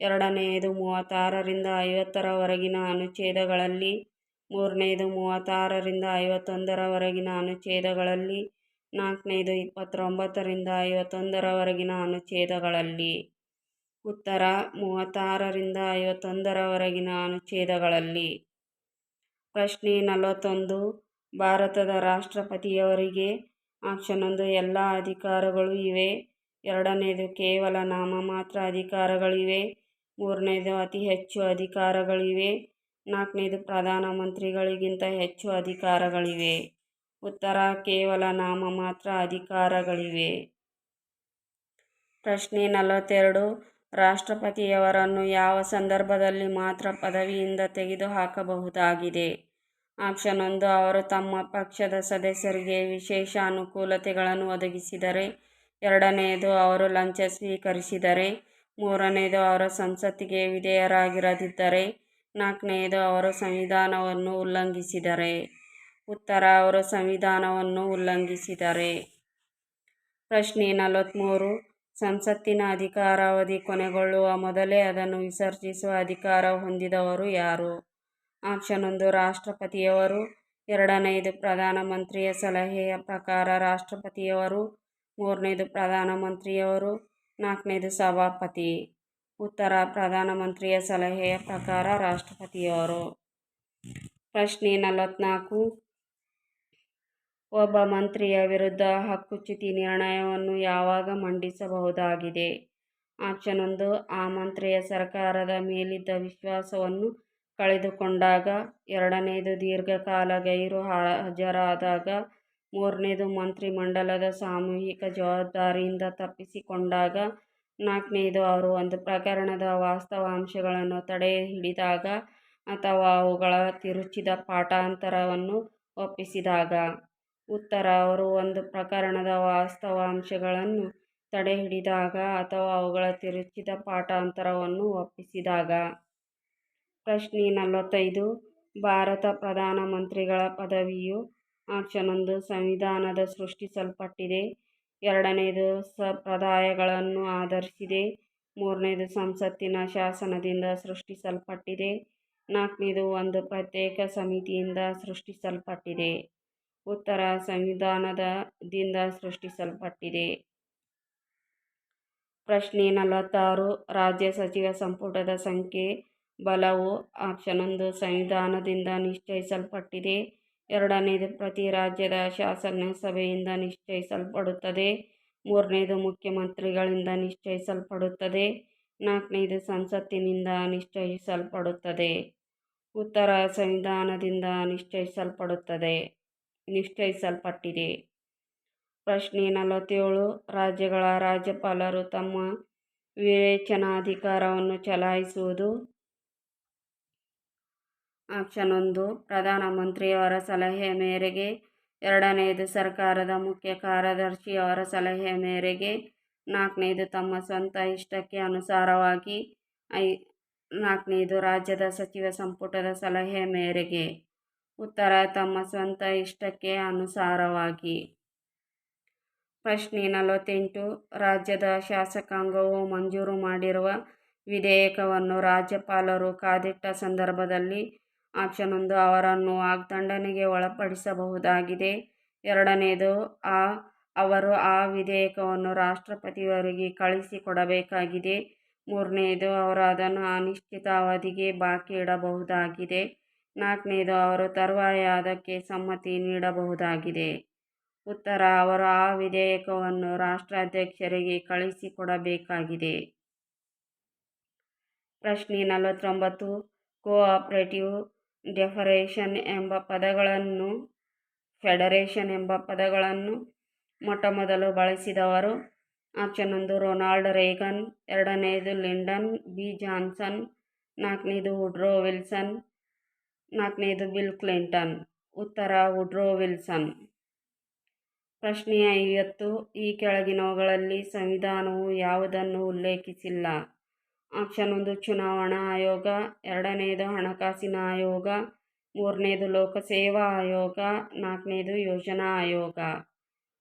ಎರಡನೆಯದು ಮೂವತ್ತಾರರಿಂದ ಐವತ್ತರವರೆಗಿನ ಅನುಚ್ಛೇದಗಳಲ್ಲಿ ಮೂರನೆಯದು ಮೂವತ್ತಾರರಿಂದ ಐವತ್ತೊಂದರವರೆಗಿನ ಅನುಚ್ಛೇದಗಳಲ್ಲಿ, ನಾಲ್ಕನೇದು ಇಪ್ಪತ್ತೊಂಬತ್ತರಿಂದ ಐವತ್ತೊಂದರವರೆಗಿನ ಅನುಚ್ಛೇದಗಳಲ್ಲಿ. ಉತ್ತರ ಮೂವತ್ತಾರರಿಂದ ಐವತ್ತೊಂದರವರೆಗಿನ ಅನುಚ್ಛೇದಗಳಲ್ಲಿ. ಪ್ರಶ್ನೆ ನಲವತ್ತೊಂದು. ಭಾರತದ ರಾಷ್ಟ್ರಪತಿಯವರಿಗೆ ಆಪ್ಷನ್ ಒಂದು ಎಲ್ಲ ಅಧಿಕಾರಗಳು ಇವೆ. ಎರಡನೇದು ಕೇವಲ ನಾಮಮಾತ್ರ ಅಧಿಕಾರಗಳಿವೆ. ಮೂರನೇದು ಅತಿ ಹೆಚ್ಚು ಅಧಿಕಾರಗಳಿವೆ. ನಾಲ್ಕನೇದು ಪ್ರಧಾನಮಂತ್ರಿಗಳಿಗಿಂತ ಹೆಚ್ಚು ಅಧಿಕಾರಗಳಿವೆ. ಉತ್ತರ ಕೇವಲ ನಾಮಮಾತ್ರ ಅಧಿಕಾರಗಳಿವೆ. ಪ್ರಶ್ನೆ ನಲವತ್ತೆರಡು. ರಾಷ್ಟ್ರಪತಿಯವರನ್ನು ಯಾವ ಸಂದರ್ಭದಲ್ಲಿ ಮಾತ್ರ ಪದವಿಯಿಂದ ತೆಗೆದುಹಾಕಬಹುದಾಗಿದೆ? ಆಪ್ಷನ್ ಒಂದು, ಅವರು ತಮ್ಮ ಪಕ್ಷದ ಸದಸ್ಯರಿಗೆ ವಿಶೇಷ ಅನುಕೂಲತೆಗಳನ್ನು ಒದಗಿಸಿದರೆ. ಎರಡನೆಯದು ಅವರು ಲಂಚ ಸ್ವೀಕರಿಸಿದರೆ. ಮೂರನೆಯದು ಅವರು ಸಂಸತ್ತಿಗೆ ವಿಧೇಯರಾಗಿರದಿದ್ದರೆ. ನಾಲ್ಕನೆಯದು ಅವರು ಸಂವಿಧಾನವನ್ನು ಉಲ್ಲಂಘಿಸಿದರೆ. ಉತ್ತರ, ಅವರು ಸಂವಿಧಾನವನ್ನು ಉಲ್ಲಂಘಿಸಿದರೆ. ಪ್ರಶ್ನೆ ನಲವತ್ತ್ಮೂರು ಸಂಸತ್ತಿನ ಅಧಿಕಾರಾವಧಿ ಕೊನೆಗೊಳ್ಳುವ ಮೊದಲೇ ಅದನ್ನು ವಿಸರ್ಜಿಸುವ ಅಧಿಕಾರ ಹೊಂದಿದವರು ಯಾರು? ಆಪ್ಷನ್ ಒಂದು, ರಾಷ್ಟ್ರಪತಿಯವರು. ಎರಡನೆಯದು ಪ್ರಧಾನಮಂತ್ರಿಯ ಸಲಹೆಯ ಪ್ರಕಾರ ರಾಷ್ಟ್ರಪತಿಯವರು. ಮೂರನೇದು, ಪ್ರಧಾನಮಂತ್ರಿಯವರು. ನಾಲ್ಕನೇದು, ಸಭಾಪತಿ. ಉತ್ತರ, ಪ್ರಧಾನಮಂತ್ರಿಯ ಸಲಹೆಯ ಪ್ರಕಾರ ರಾಷ್ಟ್ರಪತಿಯವರು. ಪ್ರಶ್ನೆ ನಲವತ್ತ್ನಾಲ್ಕು ಒಬ್ಬ ಮಂತ್ರಿಯ ವಿರುದ್ಧ ಹಕ್ಕುಚ್ಯುತಿ ನಿರ್ಣಯವನ್ನು ಯಾವಾಗ ಮಂಡಿಸಬಹುದಾಗಿದೆ? ಆಪ್ಷನ್ ಒಂದು ಆ ಮಂತ್ರಿಯ ಸರ್ಕಾರದ ಮೇಲಿದ್ದ ವಿಶ್ವಾಸವನ್ನು ಕಳೆದುಕೊಂಡಾಗ ಎರಡನೆಯದು ದೀರ್ಘಕಾಲ ಗೈರು ಹಾಜರಾದಾಗ, ಮೂರನೇದು ಮಂತ್ರಿಮಂಡಲದ ಸಾಮೂಹಿಕ ಜವಾಬ್ದಾರಿಯಿಂದ ತಪ್ಪಿಸಿಕೊಂಡಾಗ, ನಾಲ್ಕನೇದು ಅವರು ಒಂದು ಪ್ರಕರಣದ ವಾಸ್ತವಾಂಶಗಳನ್ನು ತಡೆ ಹಿಡಿದಾಗ ಅಥವಾ ಅವುಗಳ ತಿರುಚಿದ ಪಾಠಾಂತರವನ್ನು ಒಪ್ಪಿಸಿದಾಗ. ಉತ್ತರ. ಅವರು ಒಂದು ಪ್ರಕರಣದ ವಾಸ್ತವಾಂಶಗಳನ್ನು ತಡೆಹಿಡಿದಾಗ ಅಥವಾ ಅವುಗಳ ತಿರುಚಿದ ಪಾಠಾಂತರವನ್ನು ಒಪ್ಪಿಸಿದಾಗ. ಪ್ರಶ್ನೆ ನಲವತ್ತೈದು. ಭಾರತ ಪ್ರಧಾನಮಂತ್ರಿಗಳ ಪದವಿಯು ಆಪ್ಷನ್ ಸಂವಿಧಾನದ ಸೃಷ್ಟಿಸಲ್ಪಟ್ಟಿದೆ. ಎರಡನೇದು ಸಂಪ್ರದಾಯಗಳನ್ನು ಆಧರಿಸಿದೆ. ಮೂರನೇದು ಸಂಸತ್ತಿನ ಶಾಸನದಿಂದ ಸೃಷ್ಟಿಸಲ್ಪಟ್ಟಿದೆ. ನಾಲ್ಕನೇದು ಒಂದು ಪ್ರತ್ಯೇಕ ಸಮಿತಿಯಿಂದ ಸೃಷ್ಟಿಸಲ್ಪಟ್ಟಿದೆ. ಉತ್ತರ ಸಂವಿಧಾನದಿಂದ ಸೃಷ್ಟಿಸಲ್ಪಟ್ಟಿದೆ. ಪ್ರಶ್ನೆ ನಲವತ್ತಾರು. ರಾಜ್ಯ ಸಚಿವ ಸಂಪುಟದ ಸಂಖ್ಯೆ, ಬಲವು ಆಪ್ಷನ್ ಒಂದು ಸಂವಿಧಾನದಿಂದ ನಿಶ್ಚಯಿಸಲ್ಪಟ್ಟಿದೆ. ಎರಡನೇದು ಪ್ರತಿ ರಾಜ್ಯದ ಶಾಸನ ಸಭೆಯಿಂದ ನಿಶ್ಚಯಿಸಲ್ಪಡುತ್ತದೆ. ಮೂರನೇದು ಮುಖ್ಯಮಂತ್ರಿಗಳಿಂದ ನಿಶ್ಚಯಿಸಲ್ಪಡುತ್ತದೆ. ನಾಲ್ಕನೇದು ಸಂಸತ್ತಿನಿಂದ ನಿಶ್ಚಯಿಸಲ್ಪಡುತ್ತದೆ. ಉತ್ತರ ಸಂವಿಧಾನದಿಂದ ನಿಶ್ಚಯಿಸಲ್ಪಡುತ್ತದೆ. ನಿಶ್ಚಯಿಸಲ್ಪಟ್ಟಿದೆ ಪ್ರಶ್ನೆ ನಲವತ್ತೇಳು. ರಾಜ್ಯಗಳ ರಾಜ್ಯಪಾಲರು ತಮ್ಮ ವಿವೇಚನಾಧಿಕಾರವನ್ನು ಚಲಾಯಿಸುವುದು? ಆಪ್ಷನ್ ಒಂದು. ಪ್ರಧಾನಮಂತ್ರಿಯವರ ಸಲಹೆಯ ಮೇರೆಗೆ. ಎರಡನೇದು, ಸರ್ಕಾರದ ಮುಖ್ಯ ಕಾರ್ಯದರ್ಶಿಯವರ ಸಲಹೆಯ ಮೇರೆಗೆ. ನಾಲ್ಕನೇದು, ತಮ್ಮ ಸ್ವಂತ ಇಷ್ಟಕ್ಕೆ ಅನುಸಾರವಾಗಿ. ಐ ನಾಲ್ಕನೇದು, ರಾಜ್ಯದ ಸಚಿವ ಸಂಪುಟದ ಸಲಹೆಯ ಮೇರೆಗೆ. ಉತ್ತರ, ತಮ್ಮ ಸ್ವಂತ ಇಷ್ಟಕ್ಕೆ ಅನುಸಾರವಾಗಿ. ಪ್ರಶ್ನೆ ನಲವತ್ತೆಂಟು. ರಾಜ್ಯದ ಶಾಸಕಾಂಗವು ಮಂಜೂರು ಮಾಡಿರುವ ವಿಧೇಯಕವನ್ನು ರಾಜ್ಯಪಾಲರು ಕಾದಿಟ್ಟ ಸಂದರ್ಭದಲ್ಲಿ ಆಪ್ಷನ್ ಒಂದು ಅವರನ್ನು ವಾಗ್ದಂಡನೆಗೆ ಒಳಪಡಿಸಬಹುದಾಗಿದೆ. ಎರಡನೆಯದು ಆ, ಅವರು ಆ ವಿಧೇಯಕವನ್ನು ರಾಷ್ಟ್ರಪತಿಯವರಿಗೆ ಕಳಿಸಿಕೊಡಬೇಕಾಗಿದೆ. ಮೂರನೆಯದು ಅವರು ಅದನ್ನು ಅನಿಶ್ಚಿತ ಅವಧಿಗೆ ಬಾಕಿ ಇಡಬಹುದಾಗಿದೆ. ನಾಲ್ಕನೇದು, ಅವರು ತರುವಾಯ ಅದಕ್ಕೆ ಸಮ್ಮತಿ ನೀಡಬಹುದಾಗಿದೆ. ಉತ್ತರ, ಅವರು ಆ ವಿಧೇಯಕವನ್ನು ರಾಷ್ಟ್ರಾಧ್ಯಕ್ಷರಿಗೆ ಕಳುಹಿಸಿಕೊಡಬೇಕಾಗಿದೆ. ಪ್ರಶ್ನೆ ನಲವತ್ತೊಂಬತ್ತು, ಕೋಆಪರೇಟಿವ್ ಡೆಫರೇಷನ್ ಎಂಬ ಪದಗಳನ್ನು, ಫೆಡರೇಷನ್ ಎಂಬ ಪದಗಳನ್ನು ಮೊಟ್ಟಮೊದಲು ಬಳಸಿದವರು ಆಪ್ಷನ್ ಒಂದು ರೊನಾಲ್ಡ್ ರೇಗನ್ ಎರಡನೆಯದು ಲಿಂಡನ್ ಬಿ ಜಾನ್ಸನ್, ನಾಲ್ಕನೇದು ವುಡ್ರೋ ವಿಲ್ಸನ್ ನಾಲ್ಕನೇದು ಬಿಲ್ ಕ್ಲಿಂಟನ್. ಉತ್ತರ, ವುಡ್ರೋ ವಿಲ್ಸನ್. ಪ್ರಶ್ನೆ ಐವತ್ತು, ಈ ಕೆಳಗಿನವುಗಳಲ್ಲಿ ಸಂವಿಧಾನವು ಯಾವುದನ್ನು ಉಲ್ಲೇಖಿಸಿಲ್ಲ? ಆಪ್ಷನ್ ಒಂದು, ಚುನಾವಣಾ ಆಯೋಗ. ಎರಡನೇದು, ಹಣಕಾಸಿನ ಆಯೋಗ. ಮೂರನೇದು, ಲೋಕಸೇವಾ ಆಯೋಗ. ನಾಲ್ಕನೇದು, ಯೋಜನಾ ಆಯೋಗ.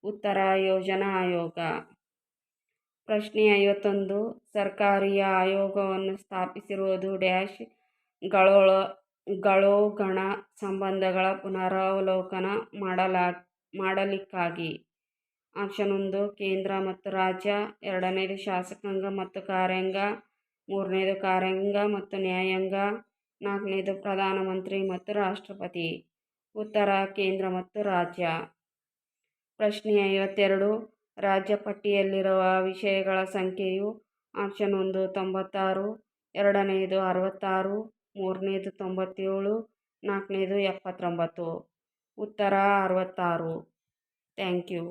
ಉತ್ತರ, ಯೋಜನಾ ಆಯೋಗ. ಪ್ರಶ್ನೆ ಐವತ್ತೊಂದು ಸರ್ಕಾರಿ ಆಯೋಗವನ್ನು ಸ್ಥಾಪಿಸಿರುವುದು ಡ್ಯಾಶ್, ಗಳೊಳ ಗಳೊಗಣ ಸಂಬಂಧಗಳ ಪುನರಾವಲೋಕನ ಮಾಡಲಾ ಮಾಡಲಿಕ್ಕಾಗಿ. ಆಪ್ಷನ್ ಒಂದು, ಕೇಂದ್ರ ಮತ್ತು ರಾಜ್ಯ. ಎರಡನೇದು, ಶಾಸಕಾಂಗ ಮತ್ತು ಕಾರ್ಯಾಂಗ. ಮೂರನೇದು, ಕಾರ್ಯಾಂಗ ಮತ್ತು ನ್ಯಾಯಾಂಗ. ನಾಲ್ಕನೇದು, ಪ್ರಧಾನಮಂತ್ರಿ ಮತ್ತು ರಾಷ್ಟ್ರಪತಿ. ಉತ್ತರ, ಕೇಂದ್ರ ಮತ್ತು ರಾಜ್ಯ. ಪ್ರಶ್ನೆ ಐವತ್ತೆರಡು, ರಾಜ್ಯ ಪಟ್ಟಿಯಲ್ಲಿರುವ ವಿಷಯಗಳ ಸಂಖ್ಯೆಯು ಆಪ್ಷನ್ ಒಂದು, ತೊಂಬತ್ತಾರು. ಎರಡನೇದು, ಅರವತ್ತಾರು. ಮೂರನೇದು ತೊಂಬತ್ತೇಳು ನಾಲ್ಕನೇದು ಎಪ್ಪತ್ತೊಂಬತ್ತು ಉತ್ತರ ಅರವತ್ತಾರು. Thank you.